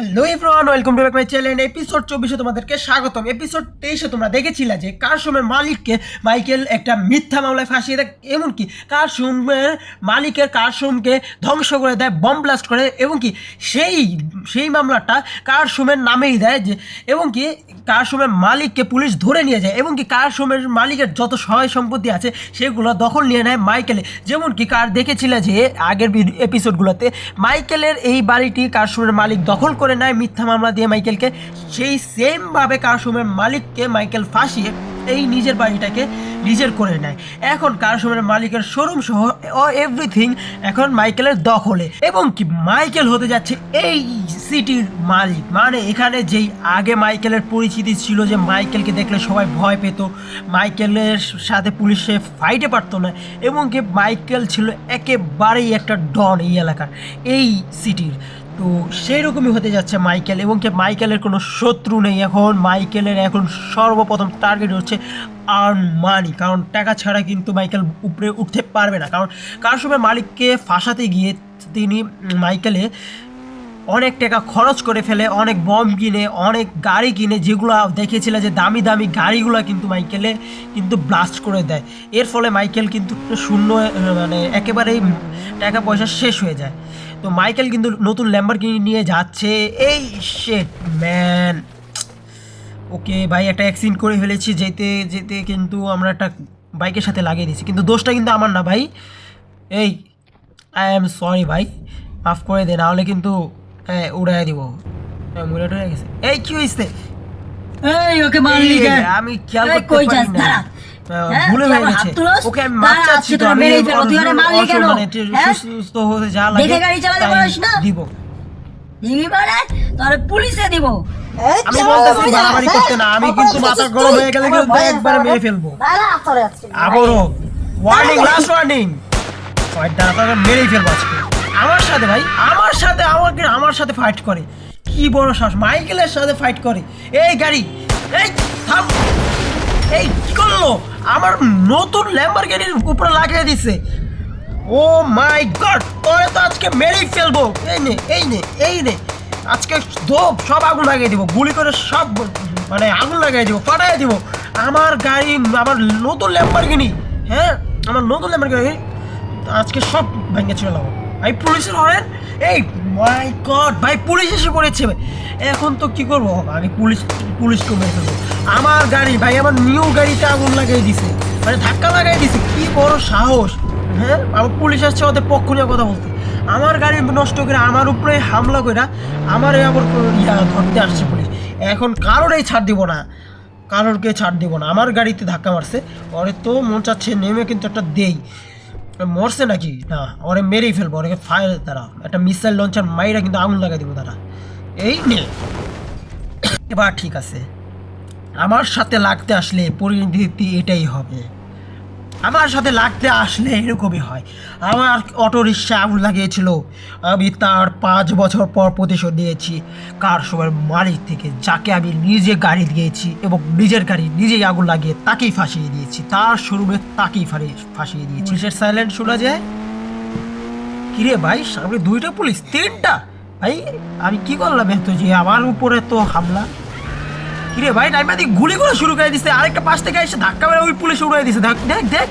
Hello everyone welcome to back my channel episode চব্বিশে তোমাদেরকে স্বাগতম। এপিসোড তেইশে তোমরা দেখেছিলে যে কারসুমের মালিককে মাইকেল একটা মিথ্যা মামলায় ফাঁসিয়ে দেয়, এমনকি কারসুমের মালিকের কারসুমকে ধ্বংস করে দেয় বম ব্লাস্ট করে এবং কি সেই সেই মামলাটা কারসুমের নামেই দেয় যে এবং কি কারসুমের মালিককে পুলিশ ধরে নিয়ে যায় এবং কি কারসুমের মালিকের যত সহায় সম্পত্তি আছে সেগুলো দখল নিয়ে নেয় মাইকেলে। যেমন কি কার দেখেছিলে যে আগের এপিসোডগুলোতে মাইকেলের এই বাড়িটি কারসুমের মালিক দখল করে নেয় মিথ্যা মামলা দিয়ে মাইকেলকে। সেই সেমভাবে কারসুমের মালিককে মাইকেল ফাঁসিয়ে এই নিজের বাড়িটাকে নিজের করে নেয়। এখন কারসুমের মালিকের শোরুম সহ এভরিথিং এখন মাইকেলের দখলে। এবং কি মাইকেল হতে যাচ্ছে এই সিটির মালিক। মানে এখানে যেই আগে মাইকেলের পরিচিতি ছিল যে মাইকেলকে দেখলে সবাই ভয় পেত, মাইকেলের সাথে পুলিশে ফাইটে পারতো না। এবং কি মাইকেল ছিল একেবারেই একটা ডন এই এলাকার, এই সিটির তো সেই রকমই হতে যাচ্ছে মাইকেল এবং কি মাইকেলের কোনো শত্রু নেই এখন। মাইকেলের এখন সর্বপ্রথম টার্গেট হচ্ছে আর্ন মানি কারণ টাকা ছাড়া কিন্তু মাইকেল উপরে উঠতে পারবে না। কারণ কার সময় মালিককে ফাঁসাতে গিয়ে তিনি মাইকেলে অনেক টাকা খরচ করে ফেলে, অনেক বম কিনে, অনেক গাড়ি কিনে, যেগুলো দেখেছিল যে দামি দামি গাড়িগুলো কিন্তু মাইকেলে কিন্তু ব্লাস্ট করে দেয়। এর ফলে মাইকেল কিন্তু শূন্য মানে একেবারেই টাকা পয়সা শেষ হয়ে যায়। তো মাইকেল কিন্তু নতুন ল্যাম্বরগিনি নিয়ে যাচ্ছে। এই শেট ম্যান ওকে ভাই, একটা অ্যাক্সিডেন্ট করে ফেলেছি, যেতে যেতে কিন্তু আমরা একটা বাইকের সাথে লাগিয়ে দিয়েছি। কিন্তু দোষটা কিন্তু আমার না ভাই। এই আই এম সরি ভাই। মাফ করে দে নাহলে কিন্তু হ্যাঁ উড়াই দিব। হ্যাঁ, মুড়ে টুড়ে গেছে। এই কি হয়েছে এই ওকে মারলি কেন? আমি খেয়াল করতে পারি না। আহ, হ্যাঁ, ভুলে হয়ে গেছে। ওকে আমি মাপ চাচ্ছি তো আমি মেরেই ফেলব। মারলি কেন? মানে হ্যাঁ? সুস্থ হতে যা লাগে দেখে গাড়ি চালাতে পারিস না? দিব। দিবি মানে তোর পুলিশে দিব। আমি বলতেছি বাড়াবাড়ি করতে না আমি কিন্তু মাথা গরম হয়ে গেলে কিন্তু একবারে মেরে ফেলব। আবারও ওয়ার্নিং লাস্ট ওয়ার্নিং মেরেই ফেলব আজকে। আমার সাথে ভাই, আমার সাথে আমাকে, আমার সাথে ফাইট করে। কি বড় শ্বাস মাইকেলের সাথে ফাইট করে। এই গাড়ি, এই, থাম। এই, কি করল? আমার নতুন ল্যাম্বার গাড়ির উপরে লাগিয়ে দিছে। ও মাই গড তোরে তো আজকে মেরেই ফেলব। এই নে এই নে এই নে। আজকে দোপ সব আগুন লাগিয়ে দিব। গুলি করে সব মানে আগুন লাগিয়ে দিব, ফাটাই দিব। আমার গাড়ি, আমার নতুন ল্যাম্বরগিনি হ্যাঁ? আমার নতুন ল্যাম্বরগিনি, আজকে সব ভেঙে ছিল ভাই পুলিশের হরেন এই মাই গড ভাই, পুলিশ এসে পড়েছে। এখন তো কি করব? আমি পুলিশ পুলিশকে মেরে ফেলব। আমার গাড়ি, ভাই, আমার নিউ গাড়িতে আগুন লাগিয়ে দিছে। মানে ধাক্কা লাগাই দিছে। কি বড় সাহস। হ্যাঁ? আমার পুলিশ আসছে ওদের পক্ষ নিয়ে কথা বলতে। আমার গাড়ি নষ্ট করে আমার উপরে হামলা করে আমার আবার ইয়া ধরতে আসছে পুলিশ। এখন কারোরই ছাড় দিব না। কারোরকে ছাড় দিব না। আমার গাড়িতে ধাক্কা মারছে। ওরে তো মন চাচ্ছে নেমে কিন্তু একটা দেই। মরছে নাকি? না, ওরে মেরেই ফেলব ওরে ফায়ার তারা একটা মিসাইল লঞ্চার মাইরা কিন্তু আগুন লাগাই দেবো তারা। এই নে। এবার ঠিক আছে। আমার সাথে লাগতে আসলে পরিণতি এটাই হবে। আমার সাথে লাগতে আসলে এরকমই হয়। আমার অটো রিক্সা আগুন লাগিয়েছিল। আমি তার পাঁচ বছর পর প্রতিশোধ নিয়েছি। কার সময় মালিক থেকে যাকে আমি নিজে গাড়ি দিয়েছি এবং নিজের গাড়ি নিজেই আগুন লাগিয়ে তাকেই ফাঁসিয়ে দিয়েছি। তার শোরুমে তাকেই ফাঁসিয়ে দিয়েছি। পুলিশের সাইলেন্ট শোনা যায়? কিরে ভাই, সামনে দুইটা পুলিশ, তিনটা? ভাই, আমি কি করলাম এত যে? আমার উপরে তো হামলা। কিরে ভাই নাইমা দিক গুলি করে শুরু করে দিছে। আরেকটা পাশ থেকে এসে ধাক্কা মেরে ওই পুলিশ উড়াই দিছে। দেখ দেখ দেখ।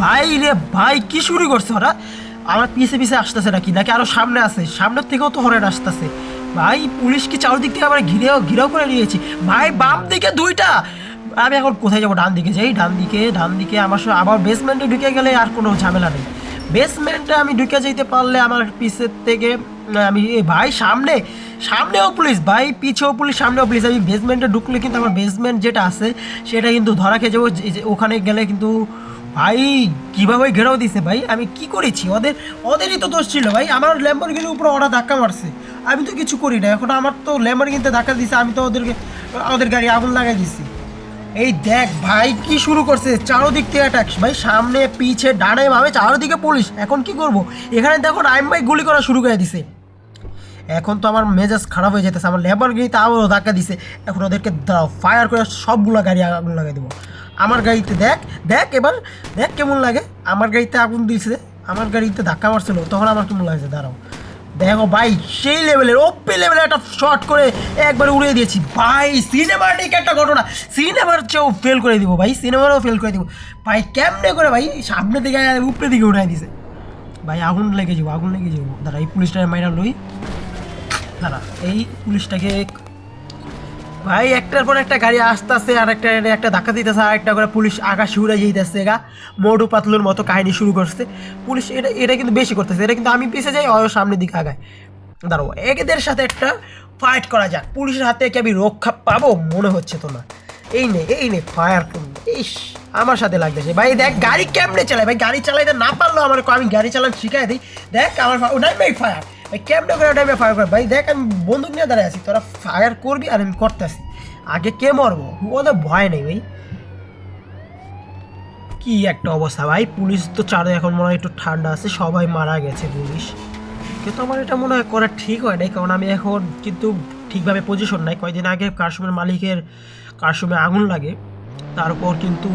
ভাই রে ভাই, কি শুরু করছে ওরা? আমার পিছে পিছে আসতেছে নাকি? নাকি আরও সামনে আছে? সামনের থেকেও তো হরেন আসতেছে। ভাই, পুলিশ কি চারদিক থেকে আবার ঘিরেও ঘিরেও করে নিয়েছি? ভাই, বাম দিকে দুইটা। আমি এখন কোথায় যাব? ডান দিকে যাই, ডান দিকে ডান দিকে। আমার আবার বেসমেন্টে ঢুকে গেলে আর কোনো ঝামেলা নেই। বেসমেন্টে আমি ঢুকে যেতে পারলে আমার পিছের থেকে আমি ভাই, সামনে, সামনেও পুলিশ, ভাই, পিছেও পুলিশ, সামনেও পুলিশ। আমি বেসমেন্টে ঢুকলে কিন্তু আমার বেসমেন্ট যেটা আছে, সেটা কিন্তু ধরা খেয়ে যাব। ওখানে গেলে কিন্তু, ভাই, কীভাবে ঘেরাও দিছে, ভাই? আমি কি করেছি? ওদের, ওদেরই তো দোষ ছিল, ভাই। আমার ল্যাম্বরগিনির উপরে ওরা ধাক্কা মারছে। আমি তো কিছু করি না। এখন আমার তো ল্যাম্বরগিনিতে ধাক্কা দিছে, আমি তো ওদেরকে, ওদের গাড়ি আগুন লাগাই দিছি। এই দেখ, ভাই, কি শুরু করছে? চারোদিক থেকে অ্যাটাক ভাই, সামনে, পিছে, ডানে, বামে, চারোদিকে পুলিশ। এখন কি করব? এখানে দেখো, রাইম ভাই গুলি করা শুরু করে দিছে। এখন তো আমার মেজাজ খারাপ হয়ে যেতেছে আমার লেবার গাড়িতে আবারও ধাক্কা দিছে। এখন ওদেরকে ফায়ার করে সবগুলো গাড়ি আগুন লাগাই দেবো। আমার গাড়িতে দেখ দেখ এবার, দেখ কেমন লাগে। আমার গাড়িতে আগুন দিয়েছে আমার গাড়িতে ধাক্কা মারছিল, তখন আমার কেমন লাগছে, দাঁড়াও। দেখো ভাই, সেই লেভেলের ওপে লেভেলের একটা শর্ট করে একবারে উড়িয়ে দিয়েছি। ভাই সিনেমাটিক একটা ঘটনা। সিনেমার চেয়েও ফেল করে দিব ভাই সিনেমারও ফেল করে দিব। ভাই, কেমনে করে ভাই, সামনে দিকে উপরে দিকে উঠাই দিছে। ভাই, আগুন লেগে যাব, আগুন লেগে যাব। দাঁড়া এই পুলিশটা মাইরা লই। দাঁড়া এই পুলিশটাকে ভাই, একটার পর একটা গাড়ি আসতেছে আর একটা একটা ধাক্কা দিতেছে আর একটা করে পুলিশ আকাশে উড়ে যেতেছে গা। মোটু পাতলুর মতো কাহিনী শুরু করছে। পুলিশ এটা এটা কিন্তু বেশি করতেছে, এটা কিন্তু আমি পিছিয়ে যাই ওর সামনের দিকে আগায়। দাঁড়াবো এদের সাথে একটা ফাইট করা যাক। পুলিশের হাতে কি আমি রক্ষা পাবো মনে হচ্ছে তো না এই নে এই নে ফায়ার ইস, আমার সাথে লাগতেছে। ভাই, দেখ, গাড়ি কেমনে চালায়? ভাই, গাড়ি চালাইতে না পারলেও আমার আমি গাড়ি চালান শিখাই দিই। দেখ, আমার ভাই ফায়ার ভাই কেমনে করে ওটাই ফায়ার করে। ভাই, দেখ, আমি বন্দুক নিয়ে দাঁড়ায় আছি। তোরা ফায়ার করবি আর আমি করতেছি। আগে কে মরবো? ওদের ভয় নেই, ভাই। কি একটা অবস্থা, ভাই। পুলিশ তো চারে এখন মনে হয় একটু ঠান্ডা আছে, সবাই মারা গেছে পুলিশ। কিন্তু আমার এটা মনে হয় করা ঠিক হয় নাই, কারণ আমি এখন কিন্তু ঠিকভাবে পজিশন নাই। কয়েকদিন আগে কারসুমের মালিকের কারসুমে আগুন লাগে। তারপর কিন্তু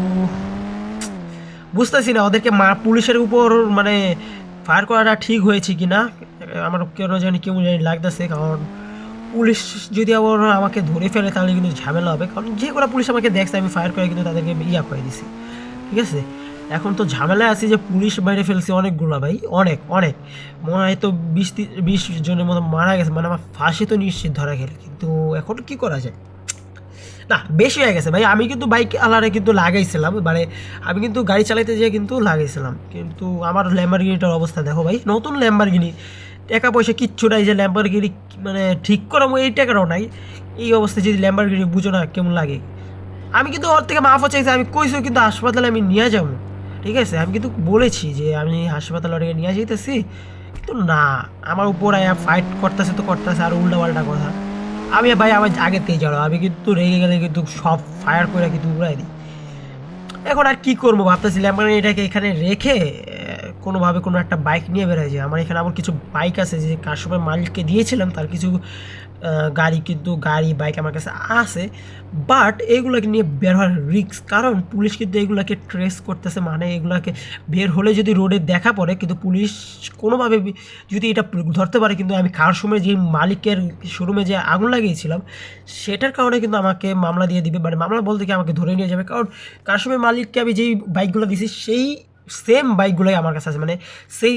বুঝতেছি না, ওদেরকে মা, পুলিশের উপর মানে ফায়ার করাটা ঠিক হয়েছে কি না আমার কেন জানি, কেউ জানি লাগতেছে, কারণ পুলিশ যদি আবার আমাকে ধরে ফেলে, তাহলে কিন্তু ঝামেলা হবে। কারণ যে কোনো পুলিশ আমাকে দেখছে, আমি ফায়ার করে কিন্তু তাদেরকে ইয়া করে দিছি। ঠিক আছে? এখন তো ঝামেলায় আছি যে পুলিশ বাইরে ফেলছে অনেকগুলো ভাই, অনেক অনেক। মনে হয় তো বিশ বিশ জনের মতো মারা গেছে মানে আমার ফাঁসি তো নিশ্চিত ধরা গেল কিন্তু এখন কি করা যায়? না, বেশি হয়ে গেছে ভাই। আমি কিন্তু বাইক আলারে কিন্তু লাগাইছিলাম মানে আমি কিন্তু গাড়ি চালাইতে যেয়ে কিন্তু লাগাইছিলাম। কিন্তু আমার ল্যাম্বারগিনিটার অবস্থা দেখো ভাই, নতুন ল্যাম্বারগিনি টাকা পয়সা কিচ্ছু নাই যে ল্যাম্বারগিনি মানে ঠিক করাবো এই টাকাটাও নাই। এই অবস্থায় যদি ল্যাম্বারগিনি বুঝো না কেমন লাগে। আমি কিন্তু ওর থেকে মাফও চাইছি, আমি কইছি কিন্তু হাসপাতালে আমি নিয়ে যাব। ঠিক আছে? আমি কিন্তু বলেছি যে আমি হাসপাতালে ওটাকে নিয়ে যেতেছি কিন্তু না, আমার উপর ফাইট করতেছে তো করতেছে, আর উল্টা পাল্টা কথা। আমি ভাই আমার আগে আগেতেই যাব আমি কিন্তু রেগে গেলে কিন্তু সব ফায়ার করে কিন্তু উড়াই দিই। এখন আর কি করব ভাবতেছিলাম মানে এটাকে এখানে রেখে কোনোভাবে কোনো একটা বাইক নিয়ে বেরোয় যায়। আমার এখানে আবার কিছু বাইক আছে, যে কার সময় মালিককে দিয়েছিলাম, তার কিছু গাড়ি কিন্তু গাড়ি বাইক আমার কাছে আছে। বাট এগুলোকে নিয়ে বের হওয়ার রিস্ক কারণ পুলিশ কিন্তু এগুলোকে ট্রেস করতেছে মানে এগুলোকে বের হলে যদি রোডে দেখা পড়ে, কিন্তু পুলিশ কোনোভাবে যদি এটা ধরতে পারে, কিন্তু আমি কার সময় যে মালিকের শোরুমে যে আগুন লাগিয়েছিলাম, সেটার কারণে কিন্তু আমাকে মামলা দিয়ে দিবে। মানে মামলা বলতে কি আমাকে ধরে নিয়ে যাবে? কারণ কার সময় মালিককে আমি যেই বাইকগুলো দিয়েছি, সেই সেম বাইকগুলোই আমার কাছে আছে। মানে সেই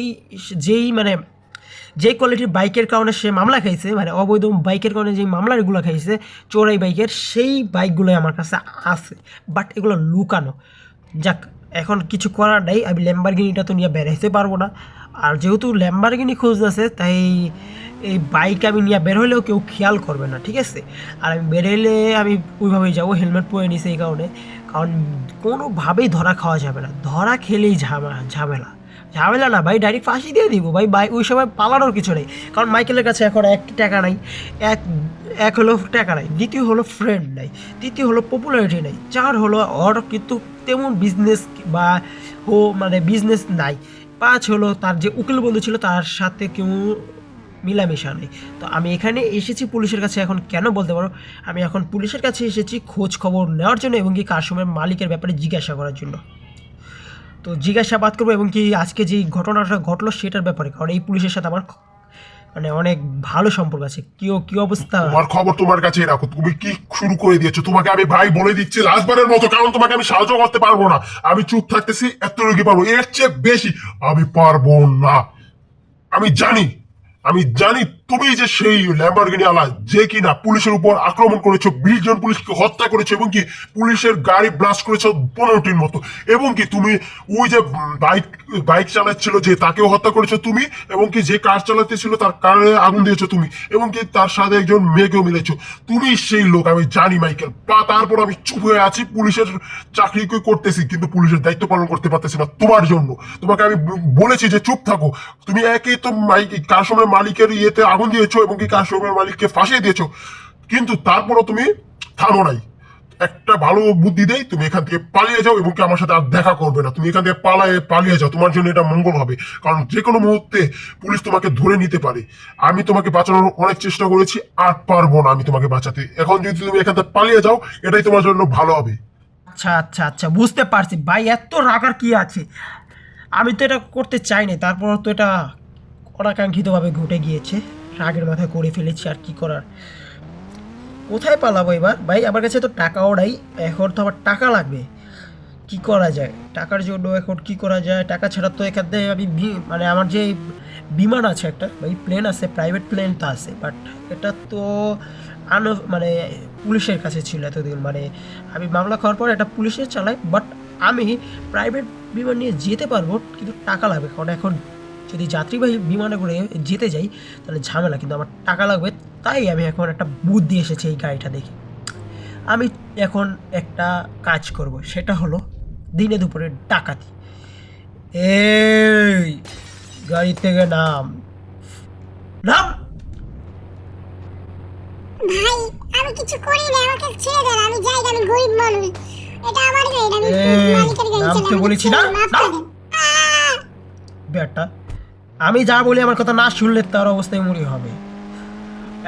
যেই মানে যে কোয়ালিটির বাইকের কারণে সে মামলা খাইছে মানে অবৈধ বাইকের কারণে যে মামলাগুলো খাইছে, চোরাই বাইকের সেই বাইকগুলোই আমার কাছে আছে। বাট এগুলো লুকানো। যাক, এখন কিছু করার নেই। আমি ল্যাম্বারগিনিটা তো নিয়ে বেরাইতে পারব না। আর যেহেতু ল্যাম্বারগিনি খুঁজতেছে, তাই এই বাইক আমি নিয়ে বের হলেও কেউ খেয়াল করবে না, ঠিক আছে? আর আমি বেরোলে আমি ওইভাবেই যাব হেলমেট পরে নিছি এই কারণে। কারণ কোনোভাবেই ধরা খাওয়া যাবে না। ধরা খেলেই ঝামেলা ঝামেলা। ঝামেলা না, ভাই ডাইরেক্ট ফাঁসি দিয়ে দিব, ভাই ভাই, ওই সময় পালানোর কিছু নেই। কারণ মাইকেলের কাছে এখন এক টাকা নাই, এক এক হলো টাকা নাই, দ্বিতীয় হলো ফ্রেন্ড নাই, তৃতীয় হলো পপুলারিটি নাই, চার হলো ওর কিন্তু তেমন বিজনেস বা ও মানে বিজনেস নাই, পাঁচ হলো তার যে উকিল বন্ধু ছিল, তার সাথে কেউ মিলামেশা নেই। তো আমি এখানে এসেছি পুলিশের কাছে এখন কেন বলতে পারো? আমি এখন পুলিশের কাছে এসেছি খোঁজ খবর নেওয়ার জন্য এবং কি সময় মালিকের ব্যাপারে জিজ্ঞাসা করার জন্য। তো জিজ্ঞাসাবাদ করব এবং কি আজকে যেই ঘটনাটা ঘটলো সেটার ব্যাপারে, কারণ এই পুলিশের সাথে আমার মানে অনেক ভালো সম্পর্ক আছে। কি ও- কি অবস্থা? তোমার খবর তোমার কাছে রাখো। তুমি কি শুরু করে দিয়েছ? তোমাকে আমি ভাই বলে দিচ্ছি লাস্টবারের মতো, কারণ তোমাকে আমি সাহায্য করতে পারব না। আমি চুপ থাকতেছি, এত রোগী পারব এর চেয়ে বেশি আমি পারব না। আমি জানি আমি জানি তুমি যে সেই ল্যাম্বরগিনি আলা যে কিনা পুলিশের উপর আক্রমণ করেছ, বিশ জন পুলিশকে হত্যা করেছ, এবং কি পুলিশের গাড়ি ব্লাস্ট করেছ পনেরোটির মতো, এবং কি তুমি ওই যে বাইক বাইক চালাচ্ছিল যে তাকেও হত্যা করেছ তুমি, এবং কি যে কার চালাতে ছিল তার কারে আগুন দিয়েছ তুমি, এবং কি তার সাথে একজন মেয়েকেও মিলেছো তুমি সেই লোক, আমি জানি মাইকেল। বা তারপর আমি চুপ হয়ে আছি, পুলিশের চাকরি করতেছি, কিন্তু পুলিশের দায়িত্ব পালন করতে পারতেছি না তোমার জন্য। তোমাকে আমি বলেছি যে চুপ থাকো। তুমি একই তো মাইক কার সময় মালিকের ইয়েতে আগুন দিয়েছ এবং কি সময় মালিককে ফাঁসিয়ে দিয়েছ। কিন্তু তারপরও তুমি থামো নাই। একটা ভালো বুদ্ধি দেই, তুমি এখান থেকে পালিয়ে যাও এবং কি আমার সাথে আর দেখা করবে না। তুমি এখান থেকে পালায়ে পালিয়ে যাও। তোমার জন্য এটা মঙ্গল হবে। কারণ যে কোনো মুহূর্তে পুলিশ তোমাকে ধরে নিতে পারে। আমি তোমাকে বাঁচানোর অনেক চেষ্টা করেছি, আর পারব না আমি তোমাকে বাঁচাতে। এখন যদি তুমি এখান থেকে পালিয়ে যাও, এটাই তোমার জন্য ভালো হবে। আচ্ছা আচ্ছা আচ্ছা বুঝতে পারছি। ভাই, এত রাগার কি আছে? আমি তো এটা করতে চাইনি তারপর তো এটা অনাকাঙ্ক্ষিতভাবে ঘটে গিয়েছে। রাগের মাথায় করে ফেলেছি আর কি করার? কোথায় পালাবো এবার? ভাই, আমার কাছে তো টাকাও নাই, এখন তো আমার টাকা লাগবে। কি করা যায়? টাকার জন্য এখন কি করা যায়? টাকা ছাড়া তো এখান থেকে আমি মানে আমার যে বিমান আছে একটা, ভাই প্লেন আছে প্রাইভেট প্লেন তো আছে বাট এটা তো আনো মানে পুলিশের কাছে ছিল এতদিন। মানে আমি মামলা খাওয়ার পর এটা পুলিশে চালাই বাট আমি প্রাইভেট বিমান নিয়ে যেতে পারব, কিন্তু টাকা লাগবে, কারণ এখন যদি যাত্রীবাহী বিমানে করে যেতে যাই তাহলে ঝামেলা কিন্তু আমার টাকা লাগবে। তাই আমি এখন একটা বুদ্ধি এসেছে এই গাড়িটা দেখে। আমি এখন একটা কাজ করব সেটা হলো দিনে দুপুরে ডাকাতি। এই গাড়ি থেকে নাম। নাম! ভাই আমি কিছু করি না আমাকে ছেড়ে দেন আমি যাই আমি গরিব মানুষ। এটা আমার গাড়ি আমি মালিকের গাড়ি চালাই বলেছি না? বেটা আমি যা বলি আমার কথা না শুনলে তার অবস্থায় মরি হবে।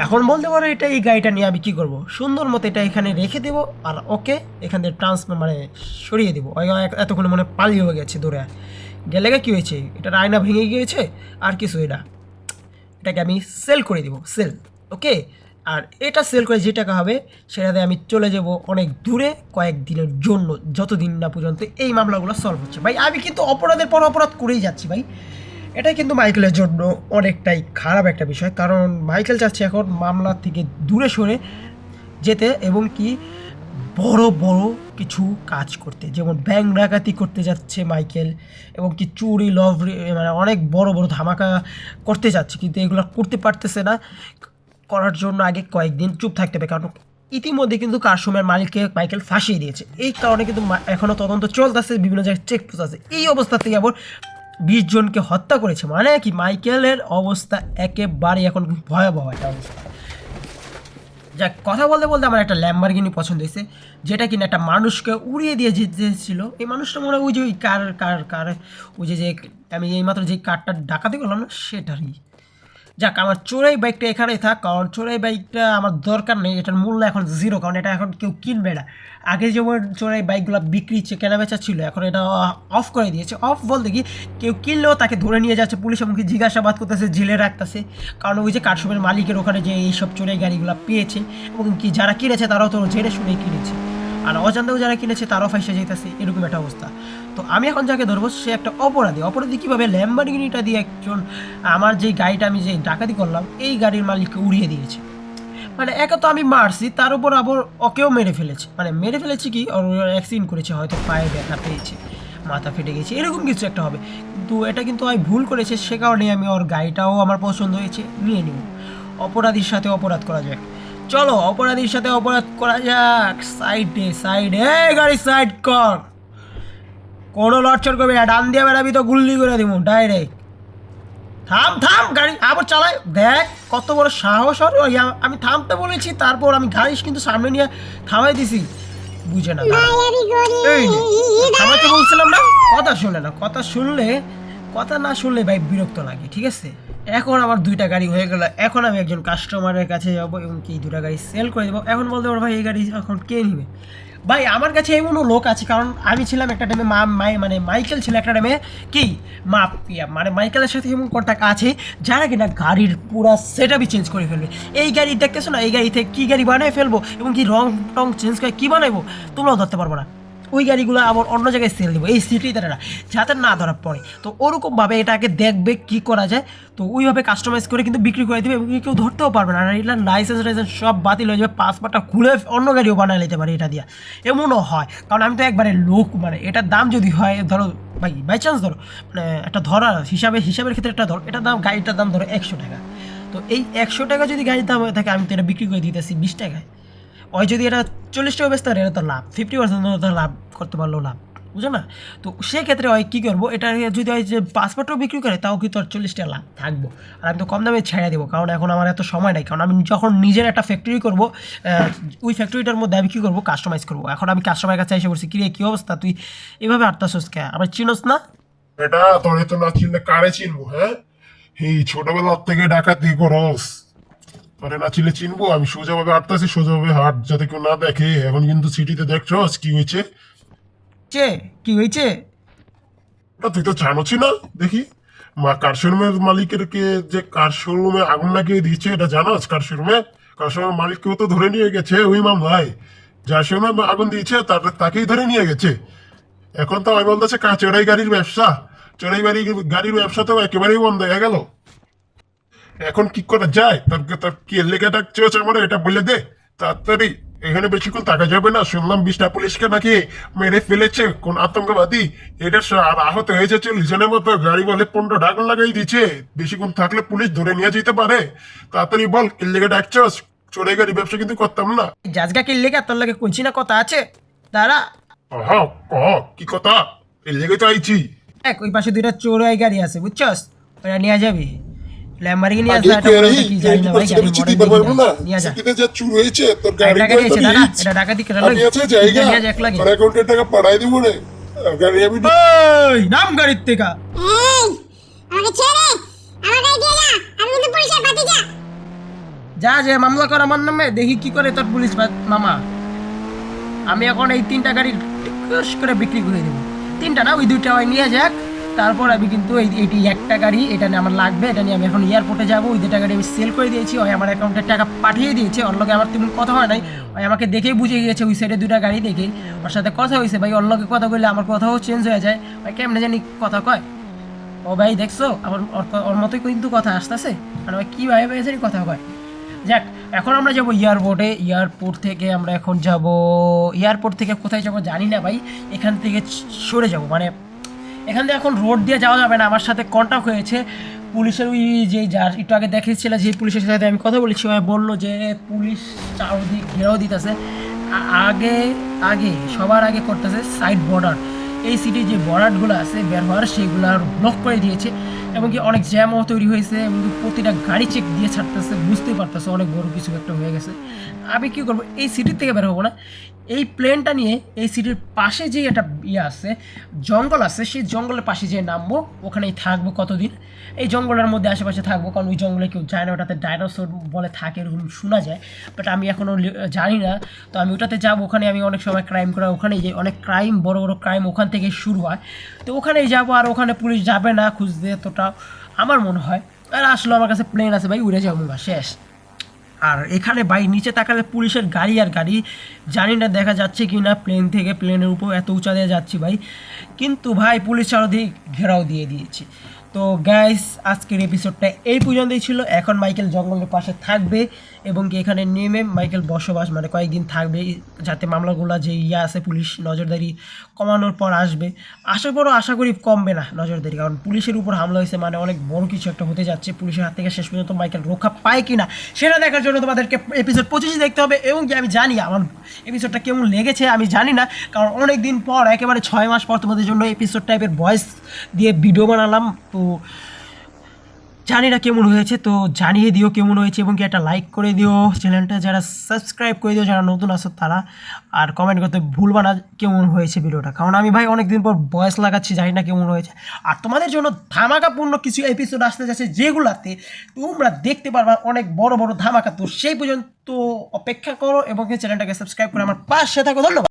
এখন বলতে পারো এটা এই গাড়িটা নিয়ে আমি কী করব। সুন্দর মতো এটা এখানে রেখে দেব আর ওকে এখান থেকে ট্রান্সফার মানে সরিয়ে দেবো। এতক্ষণ মনে পালিয়ে হয়ে গেছে দূরে। গেলে কি হয়েছে? এটার আয়না ভেঙে গিয়েছে আর কিছু এটা এটাকে আমি সেল করে দিব সেল ওকে আর এটা সেল করে যে টাকা হবে সেটাতে আমি চলে যাব অনেক দূরে কয়েকদিনের জন্য, যতদিন না পর্যন্ত এই মামলাগুলো সলভ হচ্ছে। ভাই, আমি কিন্তু অপরাধের পর অপরাধ করেই যাচ্ছি ভাই। এটাই কিন্তু মাইকেলের জন্য অনেকটাই খারাপ একটা বিষয়, কারণ মাইকেল চাচ্ছে এখন মামলা থেকে দূরে সরে যেতে এবং কি বড় বড় কিছু কাজ করতে। যেমন ব্যাংক ডাকাতি করতে যাচ্ছে মাইকেল এবং কি চুরি লভরি মানে অনেক বড় বড় ধামাকা করতে যাচ্ছে, কিন্তু এগুলো করতে পারতেছে না। করার জন্য আগে কয়েকদিন চুপ থাকতে হবে, কারণ ইতিমধ্যে কিন্তু কারসমের মালিককে মাইকেল ফাঁসিয়ে দিয়েছে। এই কারণে কিন্তু এখনও তদন্ত চলতেছে, বিভিন্ন জায়গায় চেকপোস্ট আছে। এই অবস্থা থেকে আবার বিশ জনকে হত্যা করেছে। মানে কি? মাইকেলের অবস্থা একেবারে এখন ভয়াবহ একটা অবস্থা। যাক, কথা বলতে বলতে আমার একটা ল্যাম্বারগিনি পছন্দ হয়েছে, যেটা কিনা একটা মানুষকে উড়িয়ে দিয়ে যেতেছিল এই মানুষটা মনে হয় ওই যে ওই কার কার কার, ওই যে যে আমি এইমাত্র যে কারটা ডাকাতি করলাম না, সেটারই। যাক, আমার চোরাই বাইকটা এখানেই থাক, কারণ চোরাই বাইকটা আমার দরকার নেই, এটার মূল্য এখন জিরো কারণ এটা এখন কেউ কিনবে না। আগে যেমন চোরাই বাইকগুলো বিক্রি ছে- কেনাবেচা ছিল, এখন এটা অফ করে দিয়েছে। অফ বলতে কি, কেউ কিনলেও তাকে ধরে নিয়ে যাচ্ছে পুলিশ এমনকি জিজ্ঞাসাবাদ করতেছে, জেলে রাখতেছে। কারণ ওই যে কারশপের মালিকের ওখানে যে এইসব চোরাই গাড়িগুলো পেয়েছে, এবং কি যারা কিনেছে, তারাও তো জেনে শুনেই কিনেছে। আর অজান্তেও যারা কিনেছে, তারাও ফাইসে যেতেছে এরকম একটা অবস্থা। তো আমি এখন যাকে ধরবো সে একটা অপরাধী। অপরাধী কীভাবে ল্যাম্বারগিনিটা দিয়ে একজন, আমার যে গাড়িটা আমি যে ডাকাতি করলাম, এই গাড়ির মালিককে উড়িয়ে দিয়েছে। মানে একে তো আমি মারছি, তার উপর আবার ওকেও মেরে ফেলেছে। মানে মেরে ফেলেছি কি, ওর অ্যাক্সিডেন্ট করেছে, হয়তো পায়ে ব্যথা পেয়েছে, মাথা ফেটে গেছে, এরকম কিছু একটা হবে। কিন্তু এটা কিন্তু আমি ভুল করেছে, সে কারণে আমি ওর গাড়িটাও আমার পছন্দ হয়েছে, নিয়ে নিব। অপরাধীর সাথে অপরাধ করা যাক। চলো, অপরাধীর সাথে অপরাধ করা যাক। সাইডে সাইডে গাড়ি সাইড কর। কোনো লড়চড় করবি না ডান দিয়ে বেড়াবি তো গুল্লি করে দিব ডাইরেক্ট থাম থাম গাড়ি আবার চালাই। দেখ কত বড় সাহস ওর ওই আ- আমি থামতে বলেছি তারপর আমি গাড়ি কিন্তু সামনে নিয়ে থামাই দিছি। বুঝে না এই থামাতে বলছিলাম না? কথা শুনে না কথা শুনলে কথা না শুনলে ভাই বিরক্ত লাগে ঠিক আছে? এখন আমার দুইটা গাড়ি হয়ে গেল এখন আমি একজন কাস্টমারের কাছে যাব এবং কি দুটা গাড়ি সেল করে দেবো। এখন বলতে পারব ভাই এই গাড়ি এখন কে নিবে? ভাই, আমার কাছে এমনও লোক আছে, কারণ আমি ছিলাম একটা টাইমে মা, মাই মানে মাইকেল ছিল একটা টাইমে কি? মাফিয়া মানে মাইকেলের সাথে এমন কন্ট্যাক্ট আছে, যারা কিনা গাড়ির পুরা সেট আপই চেঞ্জ করে ফেলবে। এই গাড়ি দেখতেছো না? এই গাড়িতে কী গাড়ি বানিয়ে ফেলব? এবং কি রং টং চেঞ্জ করে কী বানাবো তোমরাও ধরতে পারব না। ওই গাড়িগুলো আবার অন্য জায়গায় সেল দেবো। এই সিটিতে না যাতে না ধরা পড়ে। তো ওরকমভাবে এটাকে দেখবে কি করা যায়। তো ওইভাবে কাস্টমাইজ করে কিন্তু বিক্রি করে দেবে এবং কেউ ধরতেও পারবে না। এটা লাইসেন্স টাইসেন্স সব বাতিল হয়ে যাবে। পাসপোর্টটা খুলে অন্য গাড়িও বানিয়ে নিতে পারে এটা দিয়ে। এমনও হয়। কারণ আমি তো একবারে লোক মানে এটার দাম যদি হয়, ধরো ভাই বাই চান্স ধরো মানে একটা ধরা হিসাবে, হিসাবের ক্ষেত্রে একটা ধরো, এটার দাম, গাড়িটার দাম ধরো একশো টাকা। তো এই একশো টাকা যদি গাড়ির দাম হয়ে থাকে, আমি তো এটা বিক্রি করে দিতেছি বিশ টাকায়। ওই যদি এটা চল্লিশ টাকা বেচতে পারে এটা তো লাভ। ফিফটি পার্সেন্ট লাভ, করতে পারল লাভ। বুঝো না? তো সেক্ষেত্রে ওই কী করব, এটা যদি ওই যে পাসপোর্টও বিক্রি করে, তাও কিন্তু আর চল্লিশ টাকা লাভ থাকব। আর আমি তো কম দামে ছেড়ে দেবো, কারণ এখন আমার এত সময় নেই। কারণ আমি যখন নিজের একটা ফ্যাক্টরি করব ওই ফ্যাক্টরিটার মধ্যে আমি কী করব কাস্টমাইজ করব। এখন আমি কাস্টমারের কাছে এসে বলছি, কিরে, কী অবস্থা? তুই এভাবে আটতাছোস কে আবার চিনোস না? এটা তোরে তো না চিনলে কারে চিনবো হ্যাঁ? এই ছোটবেলার থেকে ডাকাতি করস। তোরে না চিনলে চিনবো আমি সোজাভাবে হাঁটতেছি সোজাভাবে হাট যাতে কেউ না দেখে। এখন কিন্তু সিটিতে দেখছস কি হয়েছে? চে কি হয়েছে? না তুই তো জানোছি না দেখি। মা কার শোরুমের মালিকের কে যে কার শোরুমে আগুন লাগিয়ে দিয়েছে এটা জানোস কার শোরুমে? কার শোরুমের মালিককেও তো ধরে নিয়ে গেছে ওই মামলায় যার শোরুমে আগুন দিয়েছে তার তাকেই ধরে নিয়ে গেছে। এখন তো আমি বলতেছে কা চড়াই গাড়ির ব্যবসা। চড়াই গাড়ি গাড়ির ব্যবসা তো একেবারেই বন্ধ হয়ে গেল। এখন কি করা যায়? তোর তোর কি লেগে ডাকছে আমার এটা বলে দে। তাড়াতাড়ি। এখানে বেশিক্ষণ থাকা যাবে না। শুনলাম বিশটা পুলিশকে নাকি মেরে ফেলেছে। কোন আতঙ্কবাদী? এটা আর আহত হয়েছে চল্লিশ মতো। গাড়ি বলে পনেরো ডাকন লাগাই দিচ্ছে বেশিক্ষণ থাকলে পুলিশ ধরে নিয়ে যেতে পারে। তাড়াতাড়ি বল কি লেগে ডাকছস চোরে গাড়ি ব্যবসা কিন্তু করতাম না। জাজগা কিনলে কি তোর লাগে কুঞ্চি না কথা আছে? দাঁড়া। ক কি কথা? এর লেগে তো আইছি দেখ ওই পাশে দুইটা চোরাই গাড়ি আছে বুঝছস? ওরা নিয়ে যাবি। ল্যাম্বারগিনি নিয়ে আগে আসবে একটা কে বড় রহি কি জানি না ভাই গাড়ি মডেল পারব না নিয়ে যা। সিটিতে যা চুরি হয়েছে তোর গাড়ি ডাকাতি হয়েছে, দাঁড়া, এটা ডাকাতি করে লই। আছে জায়গা। নিয়ে যা এক লাগে। তোর অ্যাকাউন্টের টাকা পাঠাই দিব রে। গাড়ি আমি ওই নাম গাড়ির থেকে। এই আমাকে ছেড়ে আমার দিয়ে যা আমি কিন্তু পুলিশের বাতি যা। যা যে মামলা কর আমার নামে দেখি কি করে তোর পুলিশ মামা। আমি এখন এই তিনটা গাড়ি করে বিক্রি করে দেবো। তিনটা না ওই দুইটা ওই নিয়ে যাক। তারপর আমি কিন্তু এই এইটি একটা গাড়ি, এটা নিয়ে আমার লাগবে, এটা নিয়ে আমি এখন এয়ারপোর্টে যাব। ওই দুটা গাড়ি আমি সেল করে দিয়েছি, ওই আমার অ্যাকাউন্টে টাকা পাঠিয়ে দিয়েছে। ওর লগে আমার তেমন কথা হয় নাই। ওই আমাকে দেখেই বুঝে গিয়েছে ওই সাইডে দুটা গাড়ি দেখে ওর সাথে কথা হয়েছে, ভাই, ওর লগে কথা বললে আমার কথাও চেঞ্জ হয়ে যায়। ভাই, কেমনে জানি কথা কয়? ও, ভাই, দেখছ? আমার ওর মতোই কিন্তু কথা আসতেছে। মানে ভাই কীভাবে ভাই ভাই জানি কথা কয়? যাক, এখন আমরা যাব এয়ারপোর্টে এয়ারপোর্ট থেকে আমরা এখন যাব এয়ারপোর্ট থেকে কোথায় যাব জানি না, ভাই। এখান থেকে সরে যাব। মানে এখান থেকে এখন রোড দিয়ে যাওয়া যাবে না। আমার সাথে কন্ট্যাক্ট হয়েছে। পুলিশের ওই যে যার একটু আগে দেখেছিল যে পুলিশের সাথে আমি কথা বলেছি ওই বলল যে পুলিশ চারদিক ঘেরাও দিতেছে। আগে আগে, সবার আগে করতেছে সাইড বর্ডার এই সিটির যে বর্ডারগুলো আছে, বের হওয়ার সেগুলো ব্লক করে দিয়েছে। এবং কি অনেক জ্যামও তৈরি হয়েছে, এবং প্রতিটা গাড়ি চেক দিয়ে ছাড়তেছে, বুঝতেই পারতেছে অনেক বড় কিছু একটা হয়ে গেছে। আমি কী করব? এই সিটির থেকে বের হব না। এই প্লেনটা নিয়ে এই সিটির পাশে যে একটা ইয়ে আছে, জঙ্গল আছে, সেই জঙ্গলের পাশে যে নামবো। ওখানেই থাকব কতদিন? এই জঙ্গলের মধ্যে আশেপাশে থাকব, কারণ ওই জঙ্গলে কেউ যায় না, ওটাতে ডাইনোসর বলে থাকে, এরকম শোনা যায়। বাট আমি এখনও জানি না। তো আমি ওটাতে যাব, ওখানে আমি অনেক সময় ক্রাইম করা, ওখানে যে অনেক ক্রাইম বড় বড় ক্রাইম ওখান থেকে শুরু হয়। তো ওখানেই যাব, আর ওখানে পুলিশ যাবে না খুঁজতে এতটা আমার মনে হয়। আর আসলে আমার কাছে প্লেন আছে ভাই, উড়ে যাব শেষ। আর এখানে বাই নিচে তাকালে পুলিশের গাড়ি আর গাড়ি। জানি না দেখা যাচ্ছে কি না প্লেন থেকে প্লেনের উপর এত উঁচা দিয়ে যাচ্ছি ভাই। কিন্তু ভাই পুলিশ চারদিক ঘেরাও দিয়ে দিয়েছি। তো গ্যাস আজকের এপিসোডটা এই পর্যন্তই ছিল। এখন মাইকেল জঙ্গলের পাশে থাকবে। এবং কি এখানে নেমে মাইকেল বসবাস মানে কয়েকদিন থাকবে যাতে মামলাগুলো যে ইয়ে আছে পুলিশ নজরদারি কমানোর পর আসবে। আশা করো আশা করি কমবে না নজরদারি, কারণ পুলিশের উপর হামলা হয়েছে মানে অনেক বড় কিছু একটা হতে যাচ্ছে। পুলিশের হাত থেকে শেষ পর্যন্ত মাইকেল রক্ষা পায় কি না সেটা দেখার জন্য তোমাদেরকে এপিসোড পঁচিশে দেখতে হবে এবং কি আমি জানি আমার এপিসোডটা কেমন লেগেছে আমি জানি না, কারণ অনেক দিন পর, একেবারে ছয় মাস পর তোমাদের জন্য এপিসোড টাইপের ভয়েস দিয়ে ভিডিও বানালাম। তো জানি না কেমন হয়েছে, তো জানিয়ে দিও কেমন হয়েছে এবং কি একটা লাইক করে দিও। চ্যানেলটা যারা সাবস্ক্রাইব করে দিও, যারা নতুন আসো তারা। আর কমেন্ট করতে ভুলবা না কেমন হয়েছে ভিডিওটা কারণ আমি ভাই অনেক দিন পর বয়স লাগাচ্ছি, জানি না কেমন হয়েছে। আর তোমাদের জন্য ধামাকাপূর্ণ কিছু এপিসোড আসতে যাচ্ছে, যেগুলাতে তোমরা দেখতে পারবা অনেক বড় বড় ধামাকা। তো সেই পর্যন্ত অপেক্ষা করো এবং চ্যানেলটাকে সাবস্ক্রাইব করে আমার পাশে থাকো। ধন্যবাদ।